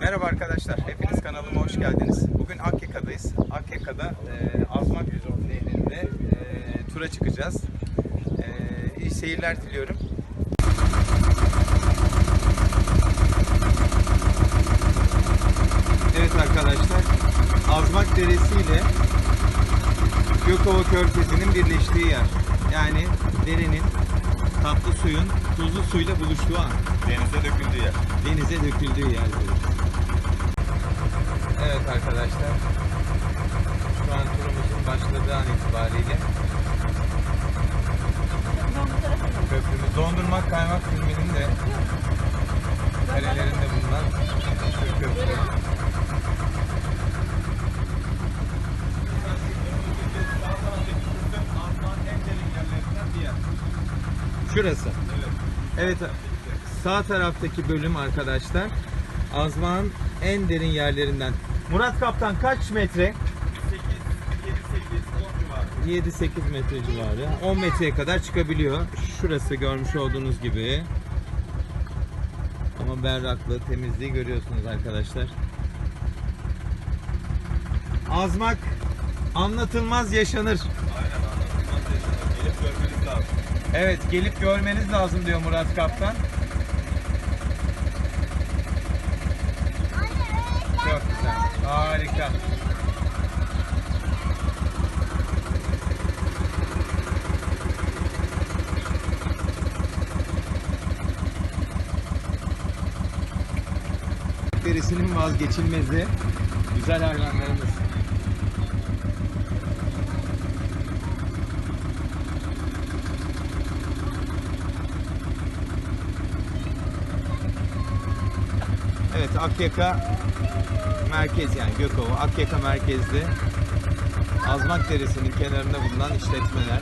Merhaba arkadaşlar, hepiniz kanalıma hoş geldiniz. Bugün Akyaka'dayız. Akyaka'da e, Azmak Nehrinde e, tura çıkacağız. E, iyi seyirler diliyorum. Evet arkadaşlar, Azmak Deresi ile Gökova Körfezi'nin birleştiği yer. Yani derenin tatlı suyun tuzlu suyla buluştuğu an. Denize döküldüğü yer. Denize döküldüğü yer diyoruz. Evet arkadaşlar. Şu an turumuzun başladığı an itibariyle köprümüz Dondurmak Kaymak filminin de karelerinde bulunan şu köprü. Şurası. Evet. Sağ taraftaki bölüm arkadaşlar Azmağın en derin yerlerinden. Murat Kaptan kaç metre? 7-8 metre civarı. 10 metreye kadar çıkabiliyor. Şurası görmüş olduğunuz gibi. Ama berraklığı, temizliği görüyorsunuz arkadaşlar. Azmak anlatılmaz yaşanır. Aynen anlatılmaz yaşanır. Gelip görmeniz lazım. Evet gelip görmeniz lazım diyor Murat Kaptan. Çok güzel. Harika. Derisinin vazgeçilmezi güzel hayvanlarımız. Evet Akyaka merkez yani Gökova Akyaka merkezli Azmak Deresi'nin kenarında bulunan işletmeler.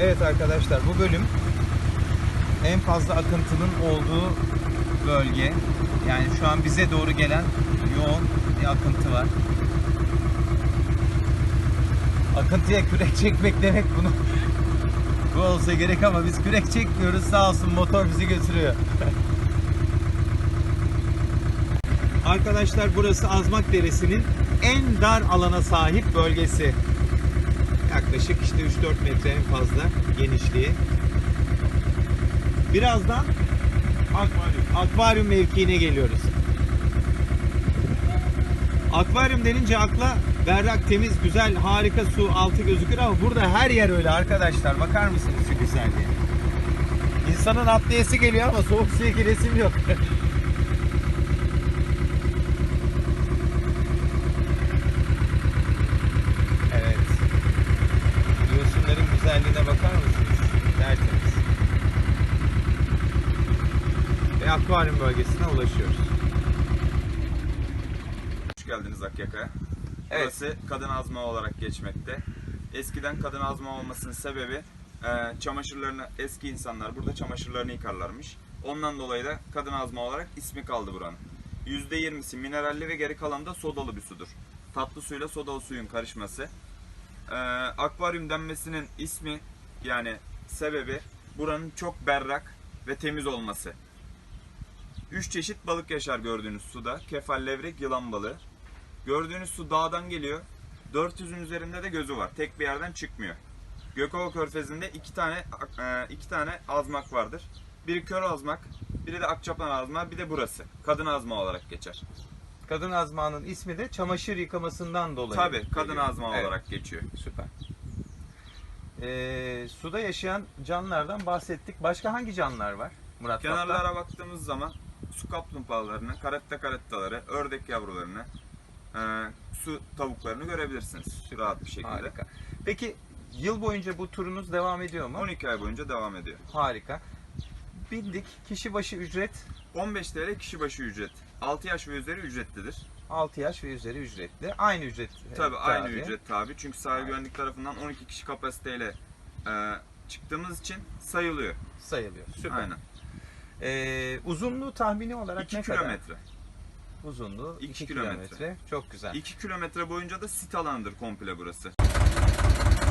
Evet arkadaşlar bu bölüm en fazla akıntının olduğu bölge. Yani şu an bize doğru gelen yoğun bir akıntı var. Akıntıya kürek çekmek demek bunu bu olsa gerek ama biz kürek çekmiyoruz. Sağ olsun motor bizi götürüyor. Arkadaşlar burası Azmak Deresi'nin en dar alana sahip bölgesi. Yaklaşık işte 3-4 metre en fazla genişliği. Birazdan ak- akvaryum mevkiine geliyoruz. Akvaryum denince akla berrak, temiz, güzel, harika su altı gözükür ama burada her yer öyle arkadaşlar. Bakar mısınız şu güzelliğe? İnsanın atlayası geliyor ama soğuk suya giresim yok. evet. Yosunların güzelliğine bakar mısınız? Tertemiz. Ve akvaryum bölgesine ulaşıyoruz. Geldiniz Akyaka'ya. Evet. Burası kadın azma olarak geçmekte. Eskiden kadın azma olmasının sebebi e, çamaşırlarını eski insanlar burada çamaşırlarını yıkarlarmış. Ondan dolayı da kadın azma olarak ismi kaldı buranın. %20'si mineralli ve geri kalanı da sodalı bir sudur. Tatlı suyla sodalı suyun karışması. E, akvaryum denmesinin ismi yani sebebi buranın çok berrak ve temiz olması. Üç çeşit balık yaşar gördüğünüz suda. Kefal, levrek, yılan balığı. Gördüğünüz su dağdan geliyor. 400'ün üzerinde de gözü var. Tek bir yerden çıkmıyor. Gökova Körfezi'nde iki tane e, iki tane azmak vardır. Biri kör azmak, biri de akçapan azmak, bir de burası. Kadın azma olarak geçer. Kadın azmağının ismi de çamaşır yıkamasından dolayı. Tabi kadın azma Evet, olarak geçiyor. Süper. Ee, suda yaşayan canlılardan bahsettik. Başka hangi canlılar var? Murat Kaptan? Kenarlara baktığımız zaman su kaplumbağalarını, karetta karettaları, ördek yavrularını, e, su tavuklarını görebilirsiniz rahat bir şekilde. Harika. Peki yıl boyunca bu turunuz devam ediyor mu? 12 ay boyunca devam ediyor. Harika. Bildik kişi başı ücret 15 TL kişi başı ücret. 6 yaş ve üzeri ücretlidir. 6 yaş ve üzeri ücretli. Aynı ücret. Tabii e, aynı tabi. ücret tabi. Çünkü sahil güvenlik tarafından 12 kişi kapasiteyle e, çıktığımız için sayılıyor. sayılıyor. Süper. Aynen. Ee, uzunluğu tahmini olarak 2 ne kadar? kilometre. Uzunluğu İki 2 kilometre. Çok güzel. 2 kilometre boyunca da sit alanıdır komple burası.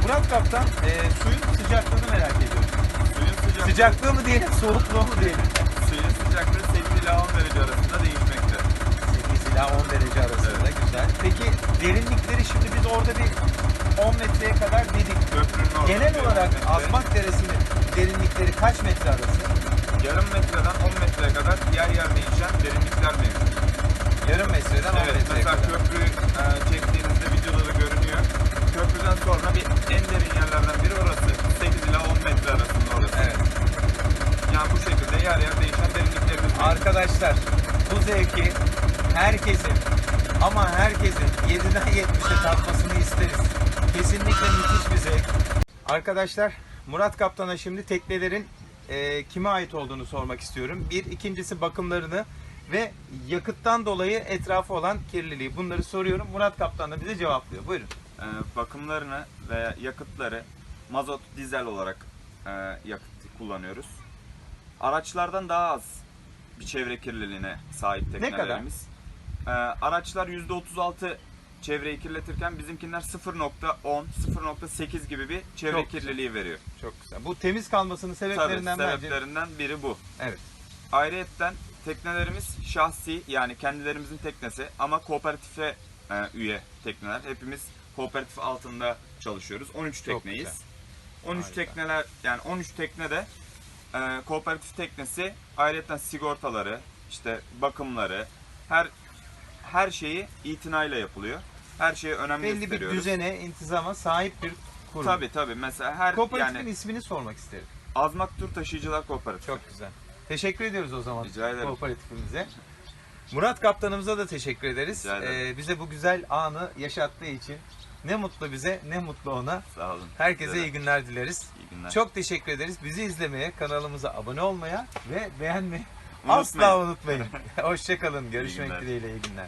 Murat Kaptan e, suyun sıcaklığını merak ediyorum. Suyun sıcaklığı Sıcaklığı mı diyelim, soğukluğu mu diyelim? Suyun sıcaklığı 8 ila 10 derece arasında değişmekte. 8 ila 10 derece arasında güzel. Peki derinlikleri şimdi biz orada bir 10 metreye kadar dedik. Köprünün Genel olarak Azmak Deresi'nin derinlikleri kaç metre arası? yarım metreden 10 metreye kadar yer yer değişen derinlikler mevcut. Yarım metreden 10 Evet, metreye mesela köprüyü e, çektiğinizde videoda da görünüyor. Köprüden sonra bir en derin yerlerden biri orası. 8 ila 10 metre arasında orası. Evet. Yani bu şekilde yer yer değişen derinliklerimiz var. Arkadaşlar bu zevki herkesin ama herkesin 7'den 70'e tatmasını isteriz. Kesinlikle müthiş bir zevk. Arkadaşlar Murat Kaptan'a şimdi teknelerin e, kime ait olduğunu sormak istiyorum. Bir, ikincisi bakımlarını ve yakıttan dolayı etrafı olan kirliliği. Bunları soruyorum. Murat Kaptan da bize cevaplıyor. Buyurun. E, bakımlarını ve yakıtları mazot, dizel olarak e, yakıt kullanıyoruz. Araçlardan daha az bir çevre kirliliğine sahip kadar? teknelerimiz. E, araçlar %36 çevreyi kirletirken bizimkiler 0.10, 0.8 gibi bir çevre Çok güzel. kirliliği veriyor. Çok güzel. Bu temiz kalmasının Tabii sebeplerinden bence. sebeplerinden biri bu. Evet. Ayrıyetten teknelerimiz şahsi yani kendilerimizin teknesi ama kooperatife e, üye tekneler. Hepimiz kooperatif altında çalışıyoruz. 13 Çok tekneyiz. güzel. 13 Harika. tekneler yani 13 teknede e, kooperatif teknesi ayrıyetten sigortaları, işte bakımları, her her şeyi itinayla yapılıyor. Her şeye önem Belli bir gösteriyoruz. düzene, intizama sahip bir kurum. Tabii tabii. Mesela her Kooperatifin yani ismini sormak isterim. Azmak Tur Taşıyıcılar Kooperatifi. Çok güzel. Teşekkür ediyoruz o zaman Rica ederim. kooperatifimize. Murat kaptanımıza da teşekkür ederiz. Rica ederim. Ee, bize bu güzel anı yaşattığı için ne mutlu bize ne mutlu ona. Sağ olun. Herkese iyi günler dileriz. iyi günler. Çok teşekkür ederiz. Bizi izlemeye, kanalımıza abone olmaya ve beğenmeyi Unutmayın. asla unutmayın. Hoşçakalın. Görüşmek günler. dileğiyle iyi günler.